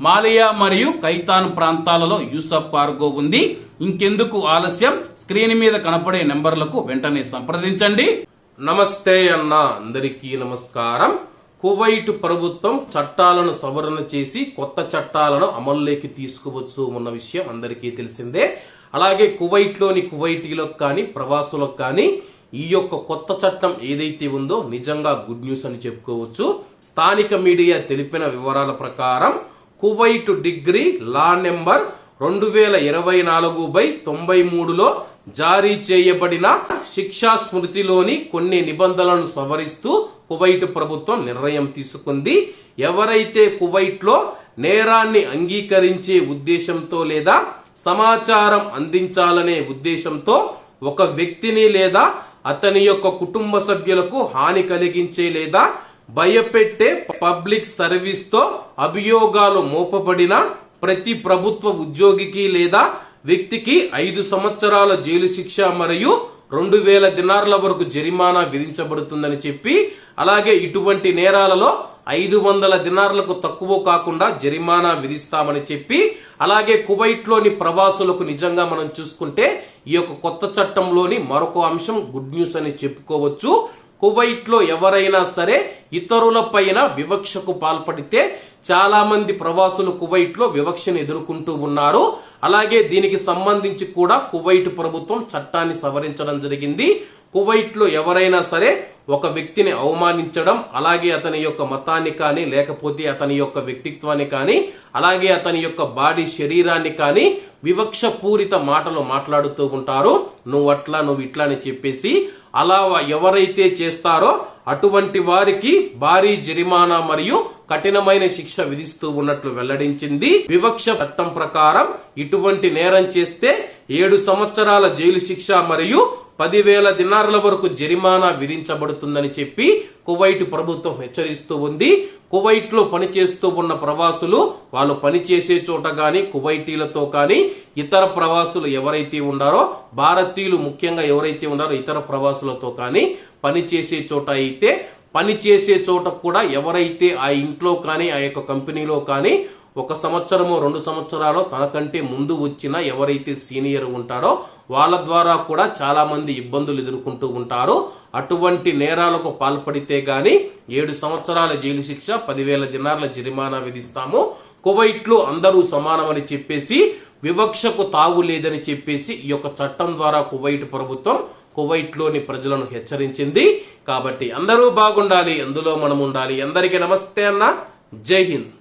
మాలియా మరియు కైతాన్ ప్రాంతాలలో యూసఫ్ కార్గో ఉంది. ఇంకెందుకు ఆలస్యం? స్క్రీన్ మీద కనపడే నెంబర్లకు వెంటనే సంప్రదించండి. నమస్తే అన్న అందరికీ నమస్కారం. కువైట్ ప్రభుత్వం చట్టాలను సవరణ చేసి కొత్త చట్టాలను అమల్లోకి తీసుకువచ్చు ఉన్న విషయం అందరికీ తెలిసిందే. అలాగే కువైట్లోని కువైటీలకు కానీ ప్రవాసులకు కానీ ఈ యొక్క కొత్త చట్టం ఏదైతే ఉందో నిజంగా గుడ్ న్యూస్ అని చెప్పుకోవచ్చు. స్థానిక మీడియా తెలిపిన వివరాల ప్రకారం కువైట్ డిగ్రీ లా నెంబర్ రెండు వేల ఇరవై నాలుగు బై తొంభై మూడులో జారీ చేయబడిన శిక్షా స్మృతిలోని కొన్ని నిబంధనలను సవరిస్తూ కువైట్ ప్రభుత్వం నిర్ణయం తీసుకుంది. ఎవరైతే కువైట్లో నేరాన్ని అంగీకరించే ఉద్దేశంతో లేదా సమాచారం అందించాలనే ఉద్దేశంతో ఒక వ్యక్తిని లేదా అతని యొక్క కుటుంబ సభ్యులకు హాని కలిగించే లేదా భయపెట్టే పబ్లిక్ సర్వీస్తో అభియోగాలు మోపబడిన ప్రతి ప్రభుత్వ ఉద్యోగికి లేదా వ్యక్తికి ఐదు సంవత్సరాల జైలు శిక్ష మరియు రెండు వేల దినార్ల వరకు జరిమానా విధించబడుతుందని చెప్పి అలాగే ఇటువంటి నేరాలలో ఐదు వందల దినార్లకు తక్కువ కాకుండా జరిమానా విధిస్తామని చెప్పి అలాగే కువైట్లోని ప్రవాసులకు నిజంగా మనం చూసుకుంటే ఈ యొక్క కొత్త చట్టంలోని మరొక అంశం గుడ్ న్యూస్ అని చెప్పుకోవచ్చు. కువైట్లో ఎవరైనా సరే ఇతరుల పైన వివక్షకు పాల్పడితే చాలా మంది ప్రవాసులు కువైట్లో వివక్షను ఎదుర్కొంటూ ఉన్నారు. అలాగే దీనికి సంబంధించి కూడా కువైట్ ప్రభుత్వం చట్టాన్ని సవరించడం జరిగింది. కువైట్లో ఎవరైనా సరే ఒక వ్యక్తిని అవమానించడం అలాగే అతని యొక్క మతాన్ని కానీ లేకపోతే అతని యొక్క వ్యక్తిత్వాన్ని కానీ అలాగే అతని యొక్క బాడీ శరీరాన్ని కానీ వివక్ష పూరిత మాటలు మాట్లాడుతూ ఉంటారు. నువ్వు అట్లా నువ్వు ఇట్లా అని చెప్పేసి అలా ఎవరైతే చేస్తారో అటువంటి వారికి భారీ జరిమానా మరియు కఠినమైన శిక్ష విధిస్తూ ఉన్నట్లు వెల్లడించింది. వివక్ష చట్టం ప్రకారం ఇటువంటి నేరం చేస్తే ఏడు సంవత్సరాల జైలు శిక్ష మరియు పదివేల దినారుల వరకు జరిమానా విధించబడుతుందని చెప్పి కువైట్ ప్రభుత్వం హెచ్చరిస్తూ ఉంది. కువైట్లో పనిచేస్తూ ఉన్న ప్రవాసులు వాళ్ళు పనిచేసే చోట కానీ కువైటీలతో కానీ ఇతర ప్రవాసులు ఎవరైతే ఉన్నారో భారతీయులు ముఖ్యంగా ఎవరైతే ఉన్నారో ఇతర ప్రవాసులతో కానీ పనిచేసే చోట అయితే పని చేసే చోట కూడా ఎవరైతే ఆ ఇంట్లో కానీ ఆ యొక్క కంపెనీలో కానీ ఒక సంవత్సరము రెండు సంవత్సరాలు తనకంటే ముందు వచ్చిన ఎవరైతే సీనియర్ ఉంటారో వాళ్ళ ద్వారా కూడా చాలా మంది ఇబ్బందులు ఎదుర్కొంటూ ఉంటారు. అటువంటి నేరాలకు పాల్పడితే గాని ఏడు సంవత్సరాల జైలు శిక్ష పదివేల దినార్ల జరిమానా విధిస్తాము. కువైట్లో అందరూ సమానమని చెప్పేసి వివక్షకు తావు లేదని చెప్పేసి ఈ యొక్క చట్టం ద్వారా కువైట్ ప్రభుత్వం కువైట్లోని ప్రజలను హెచ్చరించింది. కాబట్టి అందరూ బాగుండాలి అందులో మనం ఉండాలి అందరికీ నమస్తే అన్న. జై హింద్.